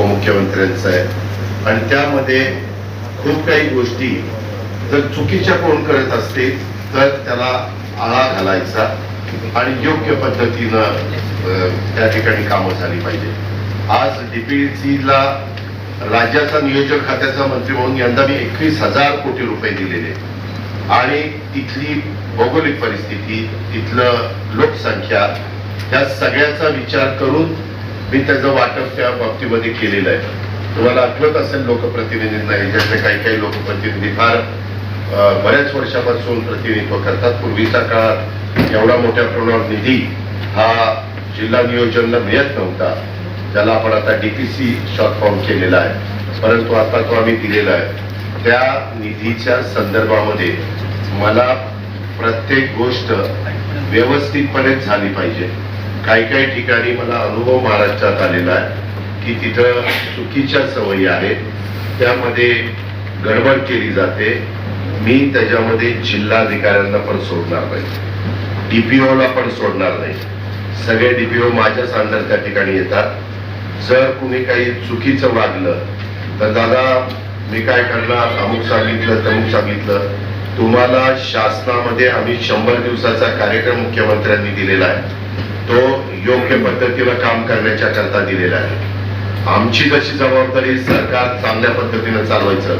उपमुख्यमंत्र्यांचं आहे. आणि त्यामध्ये खूप काही गोष्टी जर चुकीच्या कोण करत असतील तर त्याला आळा घालायचा आणि योग्य पद्धतीनं त्या ठिकाणी कामं झाली पाहिजे. आज डीपीसीला राज्याचा नियोजन खात्याचा मंत्री म्हणून यंदा मी एकवीस हजार कोटी रुपये दिलेले. आणि तिथली भौगोलिक परिस्थिती तिथलं लोकसंख्या या सगळ्याचा विचार करून मी त्याचं वाटप त्या बाबतीमध्ये केलेलं आहे. तुम्हाला आठवत असेल लोकप्रतिनिधींना याच्यातले काही काही लोकप्रतिनिधी फार बऱ्याच वर्षापासून प्रतिनिधित्व करतात. पूर्वीचा काळात एवढा मोठ्या प्रमाणावर निधी हा जिल्हा नियोजनला मिळत नव्हता. ज्याला आपण आता डीपीसी शॉर्ट फॉर्म केलेला आहे. परंतु आता तो आम्ही दिलेला आहे. त्या निधीच्या संदर्भामध्ये मला प्रत्येक गोष्ट व्यवस्थितपणे झाली पाहिजे. काही काही ठिकाणी मला अनुभव महाराष्ट्रात आलेला आहे की तिथं चुकीच्या सवयी आहेत. त्यामध्ये गडबड केली जाते. मी त्याच्यामध्ये जिल्हाधिकाऱ्यांना पण सोडणार नाही. डीपीओला पण सोडणार नाही. सगळे डीपीओ माझ्याच अंडर त्या ठिकाणी येतात. जर कुणी काही चुकीचं वागलं तर दादा मी काय करणार? अमुक सांगितलं तमुक सांगितलं. तुम्हाला शासनामध्ये आम्ही शंभर दिवसाचा कार्यक्रम मुख्यमंत्र्यांनी दिलेला आहे. तो योग्य पद्धतीला काम करण्याच्या करता दिलेला आहे. आमची जशी जबाबदारी सरकार चांगल्या पद्धतीनं चालवायचं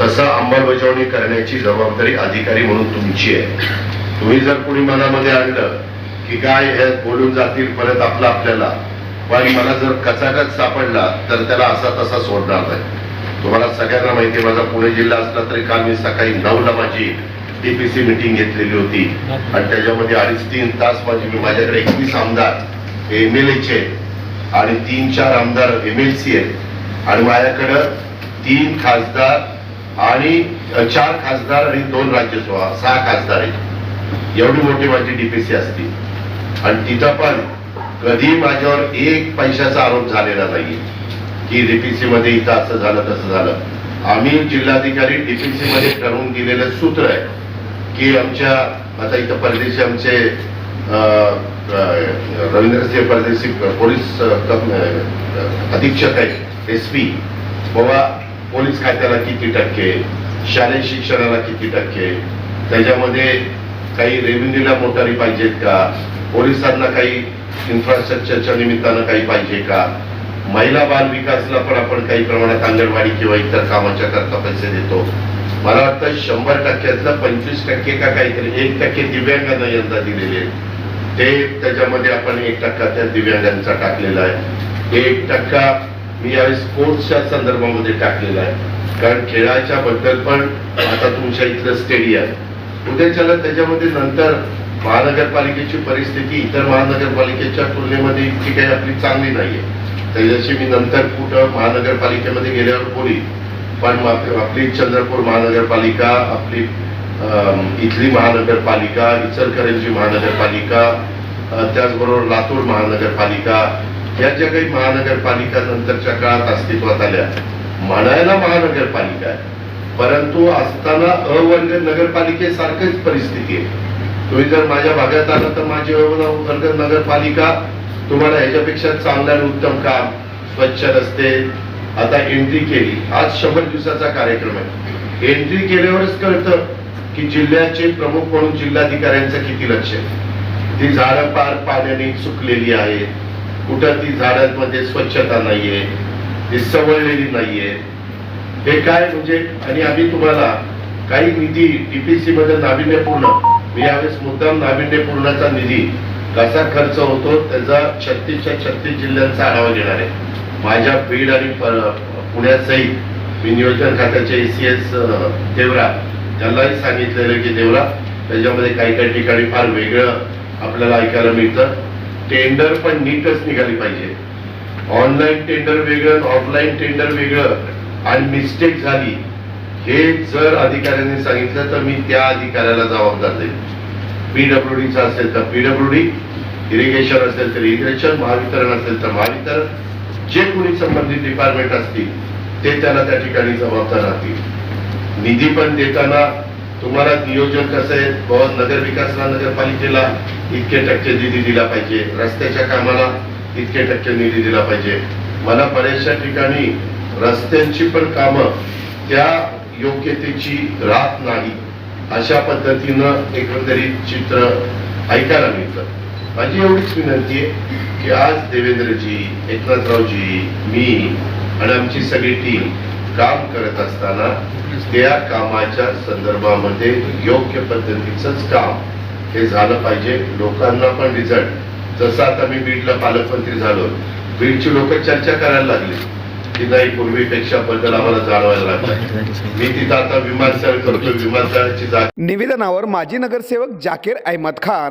तसं अंमलबजावणी करण्याची जबाबदारी अधिकारी म्हणून तुमची आहे. तुम्ही जर कोणी मनामध्ये आणलं की काय हे बोलून जातील परत आपलं आपल्याला पण मला जर कचाकच सापडला तर त्याला असा तसा सोडणार नाही. तुम्हाला सगळ्यांना माहिती आहे माझा पुणे जिल्हा असला तरी काल मी सकाळी नऊला माझी डीपीसी मिटिंग घेतलेली होती. आणि त्याच्यामध्ये अडीच तीन तास माझी मी माझ्याकडे एकवीस आमदार एम एल एचे आणि तीन चार आमदार एम एल सी आहेत. आणि माझ्याकडं तीन खासदार आणि चार खासदार आणि दोन राज्यसभा सहा खासदार आहेत. एवढी मोठी माझी डीपीसी असती. आणि तिथं पण कधी माझ्यावर एक पैशाचा आरोप झालेला नाही की डीपीसी मध्ये इथं असं झालं तसं झालं. आम्ही जिल्हाधिकारी डीपीसी मध्ये ठरवून दिलेलं सूत्र आहे. की आमच्या आता इथं परदेशी आमचे रवींद्रसिंह परदेशी पोलीस अधीक्षक आहेत एस पी. बाबा पोलीस खात्याला किती टक्के शालेय शिक्षणाला किती टक्के त्याच्यामध्ये काही रेव्हेन्यूला मोटारी पाहिजेत का? पोलिसांना काही इन्फ्रास्ट्रक्चरच्या निमित्तानं काही पाहिजे का? महिला बाल विकासला पण आपण काही प्रमाणात अंगणवाडी किंवा इतर कामाच्या करता पैसे देतो. मला वाटतं शंभर टक्क्यातलं पंचवीस टक्के का काहीतरी एक टक्के दिव्यांगांना यंदा दिलेले आहेत ते त्याच्यामध्ये आपण एक टक्का त्या दिव्यांगांचा टाकलेला आहे. एक टक्का मी यावेळी स्पोर्ट्सच्या संदर्भामध्ये टाकलेला आहे. कारण खेळाच्या बद्दल पण आता तुमच्या इथलं स्टेडियम उद्याच्याला त्याच्यामध्ये नंतर महानगरपालिकेची परिस्थिती इतर महानगरपालिकेच्या तुलनेमध्ये इतकी काही आपली चांगली नाहीये. त्याच्याशी मी नंतर कुठं महानगरपालिकेमध्ये गेल्यावर बोली. पण आपली चंद्रपूर महानगरपालिका आपली इथली महानगरपालिका इचलकरंजी महानगरपालिका त्याचबरोबर लातूर महानगरपालिका या ज्या काही महानगरपालिका नंतरच्या काळात अस्तित्वात आल्या म्हणायला महानगरपालिका आहे. परंतु असताना अवर्ग नगरपालिकेसारखीच परिस्थिती आहे. तुम्ही जर माझ्या भागात आला तर माझी अवर्ग नगरपालिका तुम्हाला ह्याच्यापेक्षा चांगलं आणि उत्तम काम स्वच्छ रस्ते आता एंट्री केली. आज शंभर दिवसाचा कार्यक्रम आहे. एंट्री केल्यावरच कळतं की जिल्ह्याचे प्रमुख म्हणून जिल्हाधिकाऱ्यांचं किती लक्ष आहे. ती झाडं पार पाण्याने सुकलेली आहेत. कुठं ती झाडांमध्ये स्वच्छता नाहीये. ती सवळलेली नाहीये. हे काय म्हणजे? आणि आम्ही तुम्हाला काही निधी टीपीसी मध्ये नाविन्यपूर्ण मी यावेळेस मुद्दाम नाविन्यपूर्णाचा निधी कसा खर्च होतो त्याचा छत्तीसच्या छत्तीस जिल्ह्यांचा आढावा घेणार आहे. माझ्या बीड आणि पुण्यासहित मी नियोजन खात्याचे एस देवरा त्यांनाही सांगितलेलं की देवरा त्याच्यामध्ये काही काही ठिकाणी फार वेगळं आपल्याला ऐकायला मिळतं. टेंडर पण नीटच निघाली पाहिजे. ऑनलाईन टेंडर वेगळं ऑफलाईन टेंडर वेगळं आणि मिस्टेक झाली हे जर अधिकाऱ्यांनी सांगितलं तर मी त्या अधिकाऱ्याला जबाबदार देईन. पीडब्ल्यूडीचं असेल तर पीडब्ल्यूडी इरिगेशन असेल तर इरिगेशन महावितरण असेल तर महावितरण. जे कोणी संबंधित डिपार्टमेंट असतील ते त्याला त्या ठिकाणी जबाबदार राहतील. निधी पण देताना तुम्हाला नियोजन कसं आहे? बाबा नगर विकासला नगरपालिकेला इतके टक्के निधी दिला पाहिजे. रस्त्याच्या कामाला इतके टक्के निधी दिला पाहिजे. मला बऱ्याचशा ठिकाणी रस्त्यांची पण कामं त्या योग्यतेची राहत नाही. अशा पद्धतीनं एकंदरीत चित्र ऐकायला मिळतं. माझी एवढीच विनंती आहे की आज देवेंद्रजी एकनाथरावजी मी आणि आमची सगळी टीम काम करत असताना त्या कामाच्या संदर्भामध्ये योग्य पद्धतीचंच काम हे झालं पाहिजे. लोकांना पण रिझल्ट जसं आता मी बीडला पालकमंत्री झालो बीडची लोक चर्चा करायला लागली की नाही पूर्वीपेक्षा बदल आम्हाला जाणवायला लागला. मी तिथं आता विमानतळ करतो विमानतळाची जागा निवेदनावर माजी नगरसेवक जाकीर अहमद खान